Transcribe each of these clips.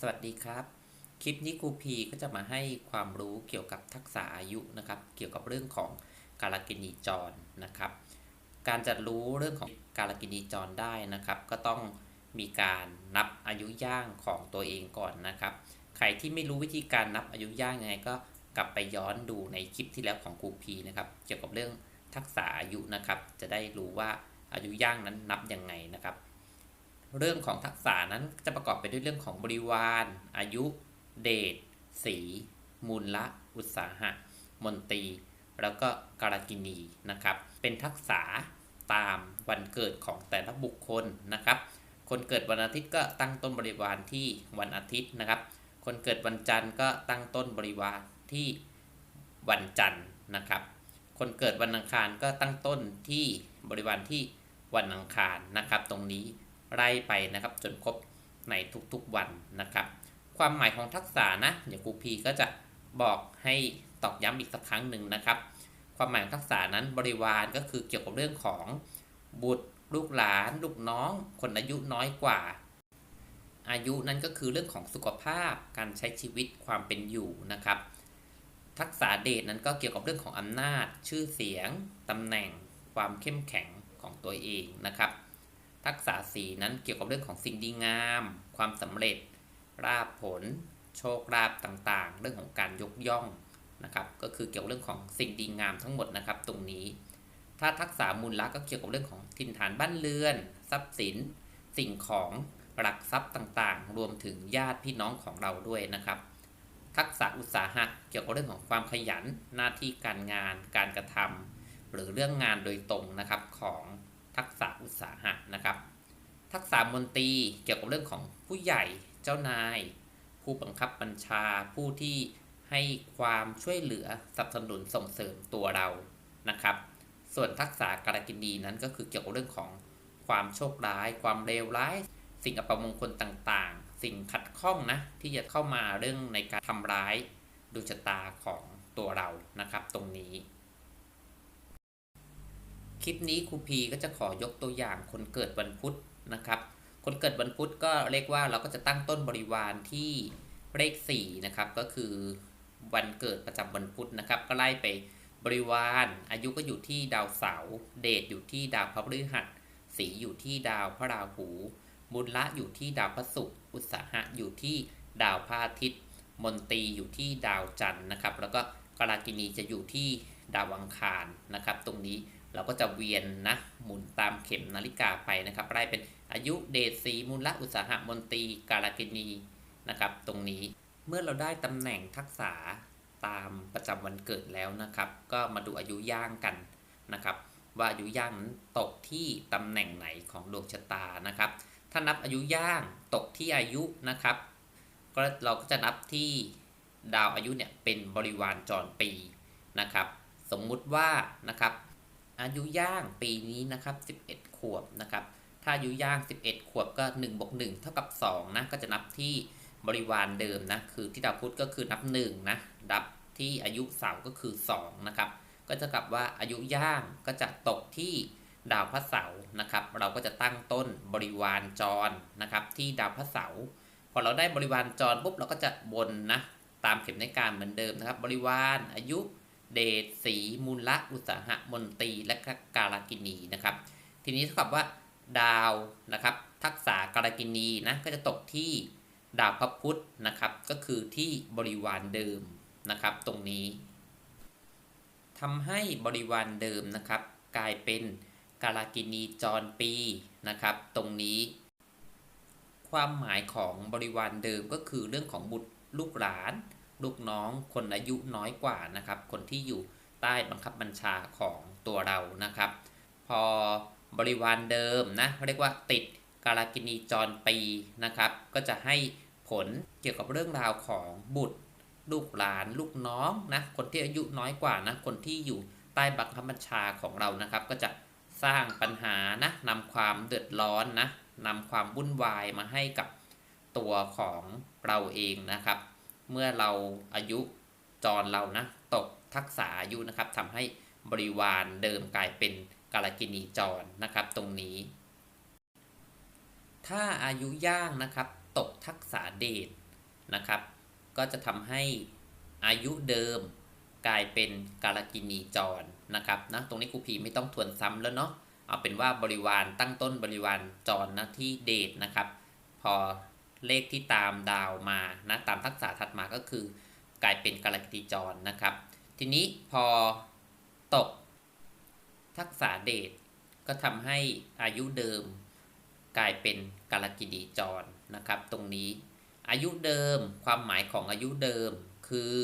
สวัสดีครับ คลิปนี้ครูพีก็จะมาให้ความรู้เกี่ยวกับทักษะอายุนะครับ เกี่ยวกับเรื่องของกาลกินีจรนะครับ การจะรู้เรื่องของกาลกินีจรได้นะครับ ก็ต้องมีการนับอายุย่างของตัวเองก่อนนะครับ ใครที่ไม่รู้วิธีการนับอายุย่างยังไงก็กลับไปย้อนดูในคลิปที่แล้วของครูพีนะครับเกี่ยวกับเรื่องทักษะอายุนะครับ จะได้รู้ว่าอายุย่างนั้นนับยังไงนะครับ เรื่องของทักษะนั้นจะประกอบไปด้วยเรื่องของบริวาร อายุ เดชสี มูลละ อุตสาหะ มนตรี แล้วก็กรากินีนะครับ เป็นทักษะตามวันเกิดของแต่ละบุคคลนะครับ คนเกิดวันอาทิตย์ก็ตั้งต้นบริวารที่วันอาทิตย์นะครับ คนเกิดวันจันทร์ก็ตั้งต้นบริวารที่วันจันทร์นะครับ คนเกิดวันอังคารก็ตั้งต้นที่บริวารที่วันอังคารนะครับ ตรงนี้ ไล่ไปนะครับ จนครบในทุกๆวันนะครับ ความหมายของทักษะนะเดี๋ยวครูพีก็จะบอกให้ตอกย้ำอีกสักครั้งหนึ่งนะครับ ความหมายของทักษะนั้นบริวารก็คือเกี่ยวกับเรื่องของบุตรลูกหลาน ลูกน้อง คนอายุน้อยกว่า อายุนั้นก็คือเรื่องของสุขภาพการใช้ชีวิตความเป็นอยู่นะครับ ทักษะเดชนั้นก็เกี่ยวกับเรื่องของอำนาจ ชื่อเสียงตำแหน่ง ความเข้มแข็งของตัวเองนะครับ ทักษะสีนั้นเกี่ยวกับเรื่องของสิ่งดีงาม ความสำเร็จ ราบผล โชคลาภต่างๆ เรื่องของการยกย่องนะครับ ก็คือเกี่ยวกับเรื่องของสิ่งดีงามทั้งหมดนะครับตรงนี้ ถ้าทักษะมูลละก็เกี่ยวกับเรื่องของถิ่นฐานบ้านเรือน ทรัพย์สิน สิ่งของหลักทรัพย์ต่างๆ รวมถึงญาติพี่น้องของเราด้วยนะครับ ทักษะอุตสาหะเกี่ยวกับเรื่องของความขยัน หน้าที่การงาน การกระทำหรือเรื่องงานโดยตรงนะครับของ ทักษะอุตสาหะนะครับ ทักษะมนตรีเกี่ยวกับเรื่องของผู้ใหญ่เจ้านาย ผู้บังคับบัญชาผู้ที่ให้ความช่วยเหลือสนับสนุนส่งเสริมตัวเรานะครับ ส่วนทักษะการกินีนั้นก็คือเกี่ยวกับเรื่องของความโชคร้าย ความเลวร้าย สิ่งอัปมงคลต่างๆ สิ่งขัดข้องนะที่จะเข้ามาเรื่องในการทำร้ายดวงชะตาของตัวเรานะครับ ตรงนี้ ลิปนี้ครูพีก็จะขอยกตัวอย่างคนเกิดวันพุธนะครับ คนเกิดวันพุธก็เรียกว่าเราก็จะตั้งต้นบริวารที่เลข4นะครับก็คือวันเกิดประจำวันพุธนะครับ ก็ไล่ไปบริวารอายุก็อยู่ที่ดาวเสาร์เดชอยู่ที่ดาวพฤหัสสีอยู่ที่ดาวพระราหูบุญละอยู่ที่ดาวพระศุกร์อุตสาหะอยู่ที่ดาวพระอาทิตย์ มนตรีอยู่ที่ดาวจันทร์นะครับ แล้วก็กรากินีจะอยู่ที่ดาวอังคารนะครับ ตรงนี้ เราก็จะเวียนนะหมุนตามเข็มนาฬิกาไปนะครับไล่เป็นอายุเดชสีมูลละอุตสาหมนตรีกาลกินีนะครับ ตรงนี้เมื่อเราได้ตำแหน่งทักษะตามประจำวันเกิดแล้วนะครับ ก็มาดูอายุย่างกันนะครับ ว่าอายุย่างนั้นตกที่ตำแหน่งไหนของดวงชะตานะครับ ถ้านับอายุย่างตกที่อายุนะครับก็เราก็จะนับที่ดาวอายุเนี่ยเป็นบริวารจรปีนะครับ สมมุติว่านะครับ อายุย่างปีนี้นะครับ 11 ขวบนะครับ ถ้าอายุย่าง 11 ขวบก็1บวก1เท่ากับ2นะ ก็จะนับที่บริวารเดิมนะ คือที่ดาวพุธก็คือนับ1นะนับที่อายุเสาก็คือ2นะครับ ก็จะกลับว่าอายุย่างก็จะตกที่ดาวพระเสาร์นะครับ เราก็จะตั้งต้นบริวารจรนะครับ ที่ดาวพระเสาร์พอเราได้บริวารจรปุ๊บเราก็จะบนนะตามเข็มนาฬิกาเหมือนเดิมนะครับ บริวารอายุ เดชสีมูลละอุตสาหะมนตรีและกาลกินีนะครับ ทีนี้เท่ากับว่าดาวนะครับ ทักษะกาลกินีนะก็จะตกที่ดาวพระพุธนะครับ ก็คือที่บริวารเดิมนะครับ ตรงนี้ทำให้บริวารเดิมนะครับ กลายเป็นกาลกินีจรปีนะครับ ตรงนี้ ความหมายของบริวารเดิมก็คือเรื่องของบุตรลูกหลาน ลูกน้องคนอายุน้อยกว่านะครับ คนที่อยู่ใต้บังคับบัญชาของตัวเรานะครับ พอบริวารเดิมนะเรียกว่าติดกาลกินีจรปีนะครับ ก็จะให้ผลเกี่ยวกับเรื่องราวของบุตร ลูกหลานลูกน้องนะคนที่อายุน้อยกว่านะคนที่อยู่ใต้บังคับบัญชาของเรานะครับ ก็จะสร้างปัญหานะนำความเดือดร้อนนะนำความวุ่นวายมาให้กับตัวของเราเองนะครับ เมื่อเราอายุจรเรานะตกทักษะอายุนะครับทำให้บริวารเดิมกลายเป็นกาลกินีจรนะครับ ตรงนี้ ถ้าอายุย่างนะครับตกทักษะเดชนะครับ ก็จะทำให้อายุเดิมกลายเป็นกาลกินีจรนะครับนะตรงนี้ครูพีไม่ต้องทวนซ้ำแล้วเนาะเอาเป็นว่าบริวารตั้งต้นบริวารจรนะที่เดทนะครับ พอ เลขที่ตามดาวมานะตามทักษะถัดมาก็คือกลายเป็นกาลกินีจรนะครับ ทีนี้พอตกทักษะเดทก็ทำให้อายุเดิมกลายเป็นกาลกินีจรนะครับ ตรงนี้อายุเดิมความหมายของอายุเดิมคือ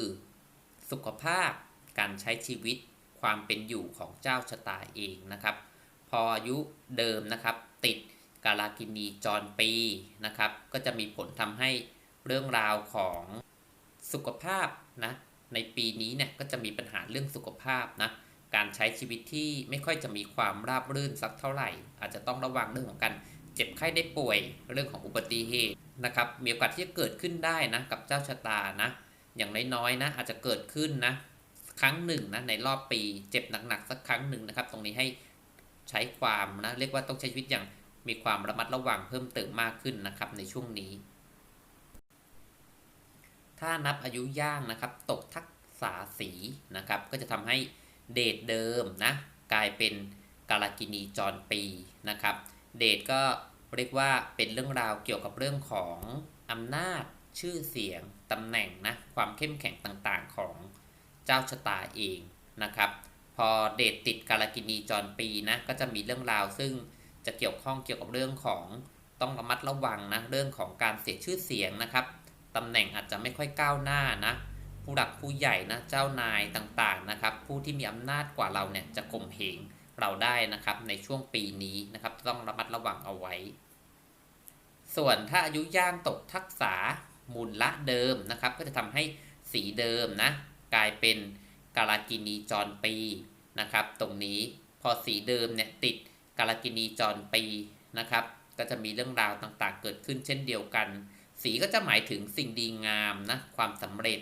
สุขภาพการใช้ชีวิตความเป็นอยู่ของเจ้าชะตาเองนะครับ พออายุเดิมนะครับติด กาลากินีจรปีนะครับ ก็จะมีผลทำให้เรื่องราวของสุขภาพนะในปีนี้เนี่ยก็จะมีปัญหาเรื่องสุขภาพนะการใช้ชีวิตที่ไม่ค่อยจะมีความราบรื่นสักเท่าไหร่ อาจจะต้องระวังเรื่องของการเจ็บไข้ได้ป่วยเรื่องของอุบัติเหตุนะครับมีโอกาสที่จะเกิดขึ้นได้นะกับเจ้าชะตานะอย่างน้อยๆนะอาจจะเกิดขึ้นนะครั้งหนึ่งนะในรอบปีเจ็บหนักๆสักครั้งหนึ่งนะครับ ตรงนี้ให้ใช้ความนะเรียกว่าต้องใช้ชีวิตอย่าง มีความระมัดระวังเพิ่มเติมมากขึ้นนะครับในช่วงนี้ ถ้านับอายุย่างนะครับ ตกทักษาสีนะครับ ก็จะทำให้เดทเดิมนะกลายเป็นกาลกินีจรปีนะครับ เดทก็เรียกว่าเป็นเรื่องราวเกี่ยวกับเรื่องของอำนาจชื่อเสียงตำแหน่งนะความเข้มแข็งต่างๆของเจ้าชะตาเองนะครับ พอเดทติดกาลกินีจรปีนะก็จะมีเรื่องราวซึ่ง จะเกี่ยวข้องเกี่ยวกับเรื่องของต้องระมัดระวังนะเรื่องของการเสียชื่อเสียงนะครับตำแหน่งอาจจะไม่ค่อยก้าวหน้านะผู้หลักผู้ใหญ่นะเจ้านายต่างๆนะครับ ผู้ที่มีอำนาจกว่าเราเนี่ยจะข่มเหงเราได้นะครับในช่วงปีนี้นะครับต้องระมัดระวังเอาไว้ ส่วนถ้าอายุย่างตกทักษะมูลละเดิมนะครับ ก็จะทำให้สีเดิมนะกลายเป็นกาลกินีจรปีนะครับ ตรงนี้พอสีเดิมเนี่ยติด กาลกินีจรปีนะครับ ก็จะมีเรื่องราวต่างๆ เกิดขึ้นเช่นเดียวกัน สีก็จะหมายถึงสิ่งดีงามนะความสำเร็จ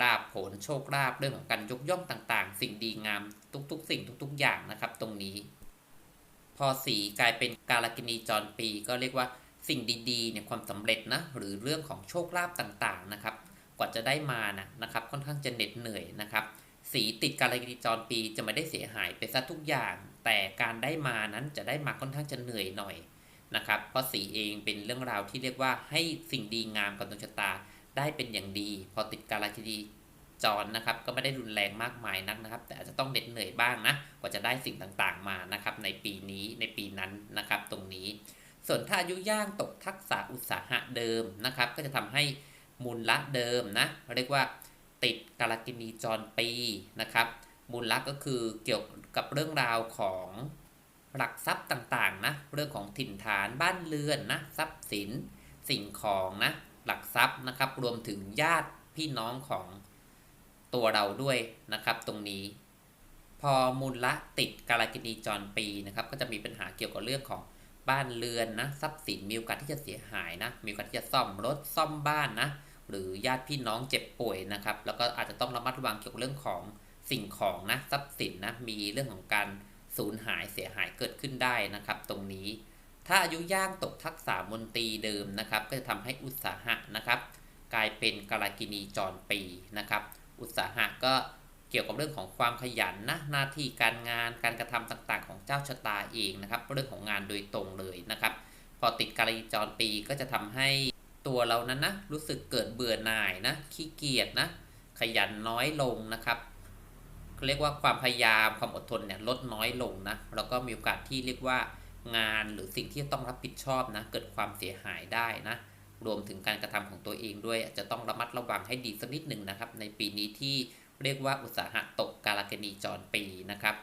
ราบผลโชคลาภเรื่องของการยกย่องต่างๆ สิ่งดีงามทุกๆ สิ่งทุก ๆ อย่างนะครับ ตรงนี้ พอสีกลายเป็นกาลกินีจรปี ก็เรียกว่าสิ่งดีๆเนี่ยความสำเร็จนะหรือเรื่องของโชคลาภต่างๆนะครับ กว่าจะได้มานะนะครับ ค่อนข้างจะเหน็ดเหนื่อยนะครับ สีติดกาลกินีจรปีจะไม่ได้เสียหายไปซะทุกอย่าง แต่การได้มานั้นจะได้มาค่อนข้างจะเหนื่อยหน่อยนะครับ เพราะสีเองเป็นเรื่องราวที่เรียกว่าให้สิ่งดีงามกับดวงชะตาได้เป็นอย่างดี พอติดกาลกินีจรนะครับ ก็ไม่ได้รุนแรงมากมายนักนะครับ แต่อาจจะต้องเหน็ดเหนื่อยบ้างนะกว่าจะได้สิ่งต่างๆมานะครับ ในปีนี้ในปีนั้นนะครับ ตรงนี้ ส่วนถ้าอายุย่างตกทักษะอุตสาหะเดิมนะครับ ก็จะทำให้มูลละเดิมนะเรียกว่า ติดกาลกินีจรปีนะครับ มูลละก็คือเกี่ยวกับเรื่องราวของหลักทรัพย์ต่างๆนะเรื่องของถิ่นฐานบ้านเรือนนะทรัพย์สินสิ่งของนะหลักทรัพย์นะครับ รวมถึงญาติพี่น้องของตัวเราด้วยนะครับ ตรงนี้ พอมูลละติดกาลกินีจรปีนะครับ ก็จะมีปัญหาเกี่ยวกับเรื่องของบ้านเรือนนะทรัพย์สินมีโอกาสที่จะเสียหายนะมีโอกาสที่จะซ่อมรถซ่อมบ้านนะ หรือญาติพี่น้องเจ็บป่วยนะครับ แล้วก็อาจจะต้องระมัดระวังเกี่ยวกับเรื่องของสิ่งของนะทรัพย์สินนะมีเรื่องของการสูญหายเสียหายเกิดขึ้นได้นะครับ ตรงนี้ ถ้าอายุย่างตกทักษะมนตรีเดิมนะครับ ก็จะทำให้อุตสาหะนะครับ กลายเป็นกาลกินีจรปีนะครับ อุตสาหะก็เกี่ยวกับเรื่องของความขยันนะหน้าที่การงานการกระทำต่างๆ ของเจ้าชะตาเองนะครับ เรื่องของงานโดยตรงเลยนะครับ พอติดกาลกินีจรปีก็จะทำให้ ตัวเรานั้นนะรู้สึกเกิดเบื่อหน่ายนะขี้เกียจนะขยันน้อยลงนะครับเรียกว่าความพยายามความอดทนเนี่ยลดน้อยลงนะแล้วก็มีโอกาสที่เรียกว่างานหรือสิ่งที่ต้องรับผิดชอบนะเกิดความเสียหายได้นะรวมถึงการกระทำของตัวเองด้วยอาจจะต้องระมัดระวังให้ดีสักนิดหนึ่งนะครับ ในปีนี้ที่เรียกว่าอุตสาหะตกกาลกินีจรปีนะครับ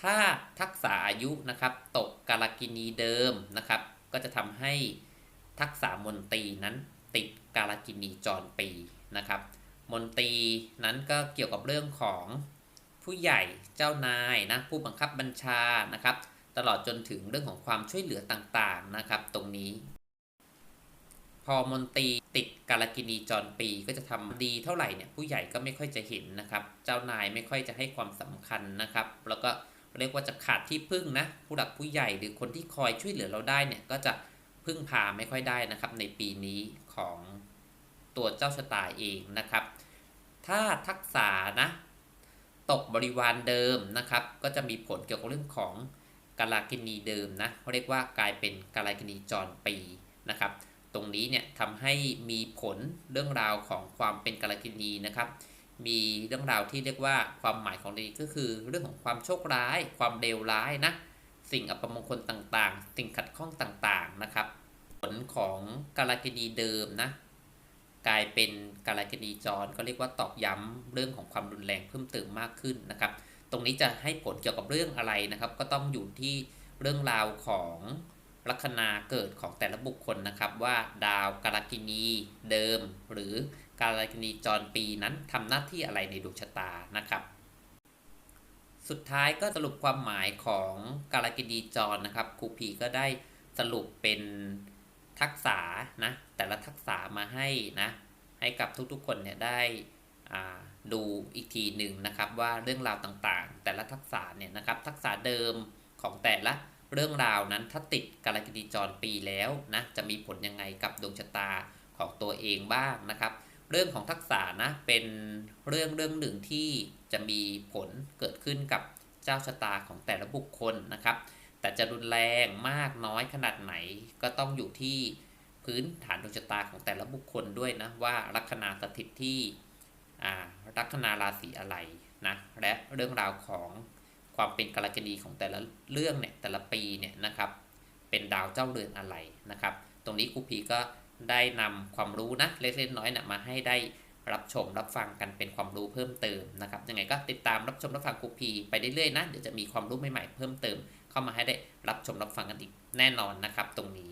ถ้าทักษะอายุนะครับตกกาลกินีเดิมนะครับ ก็จะทำให้ ทักษะมนตรีนั้นติดกาลกินีจรปีนะครับ มนตรีนั้นก็เกี่ยวกับเรื่องของผู้ใหญ่เจ้านายนะผู้บังคับบัญชานะครับ ตลอดจนถึงเรื่องของความช่วยเหลือต่างๆนะครับ ตรงนี้ พอมนตรีติดกาลกินีจรปีก็จะทำดีเท่าไหร่เนี่ยผู้ใหญ่ก็ไม่ค่อยจะเห็นนะครับ เจ้านายไม่ค่อยจะให้ความสำคัญนะครับ แล้วก็เรียกว่าจะขาดที่พึ่งนะผู้หลักผู้ใหญ่หรือคนที่คอยช่วยเหลือเราได้เนี่ยก็จะ พึ่งพาไม่ค่อยได้นะครับ ในปีนี้ของตัวเจ้าชะตาเองนะครับ ถ้าทักษะนะตกบริวารเดิมนะครับ ก็จะมีผลเกี่ยวกับเรื่องของกาลากินีเดิมนะเรียกว่ากลายเป็นกาลากินีจรปีนะครับ ตรงนี้เนี่ยทำให้มีผลเรื่องราวของความเป็นกาลากินีนะครับ มีเรื่องราวที่เรียกว่าความหมายของนี้ก็คือเรื่องของความโชคร้าย ความเลวร้ายนะ สิ่งอัปมงคลต่างๆ สิ่งขัดข้องต่างๆนะครับ ผลของกาลากินีเดิมนะกลายเป็นกาลากินีจรก็เรียกว่าตอกย้ำเรื่องของความรุนแรงเพิ่มเติมมากขึ้นนะครับ ตรงนี้จะให้ผลเกี่ยวกับเรื่องอะไรนะครับ ก็ต้องอยู่ที่เรื่องราวของลัคนาเกิดของแต่ละบุคคลนะครับ ว่าดาวกาลากินีเดิม หรือกาลากินีจรปีนั้นทำหน้าที่อะไรในดวงชะตานะครับ สุดท้ายก็สรุปความหมายของกาลกินีจรนะครับครูพีก็ได้สรุปเป็นทักษะนะแต่ละทักษะมาให้นะให้กับทุกๆคนเนี่ยได้ดูอีกทีหนึ่งนะครับว่าเรื่องราวต่างๆ แต่ละทักษะเนี่ยนะครับทักษะเดิมของแต่ละเรื่องราวนั้นถ้าติดกาลกินีจรปีแล้วนะจะมีผลยังไงกับดวงชะตาของตัวเองบ้างนะครับ เรื่องของทักษะนะเป็นเรื่องเรื่องหนึ่งที่ จะมีผลเกิดขึ้นกับเจ้าชะตาของแต่ละบุคคลนะครับ แต่จะรุนแรงมากน้อยขนาดไหนก็ต้องอยู่ที่พื้นฐานดวงชะตาของแต่ละบุคคลด้วยนะว่าลัคนาสถิตที่ลัคนาราศีอะไรนะและเรื่องราวของความเป็นกาลกณีของแต่ละเรื่องเนี่ยแต่ละปีเนี่ยนะครับ เป็นดาวเจ้าเรือนอะไรนะครับ ตรงนี้ครูพีก็ได้นำความรู้นะเล็กๆน้อยๆนะมาให้ได้ รับชมรับฟังกันเป็นความรู้เพิ่มเติมนะครับยังไงก็ติดตามรับชมรับฟังครูพีไปเรื่อยๆนะเดี๋ยวจะมีความรู้ใหม่ๆเพิ่มเติม เข้ามาให้ได้รับชมรับฟังกันอีกแน่นอนนะครับ ตรงนี้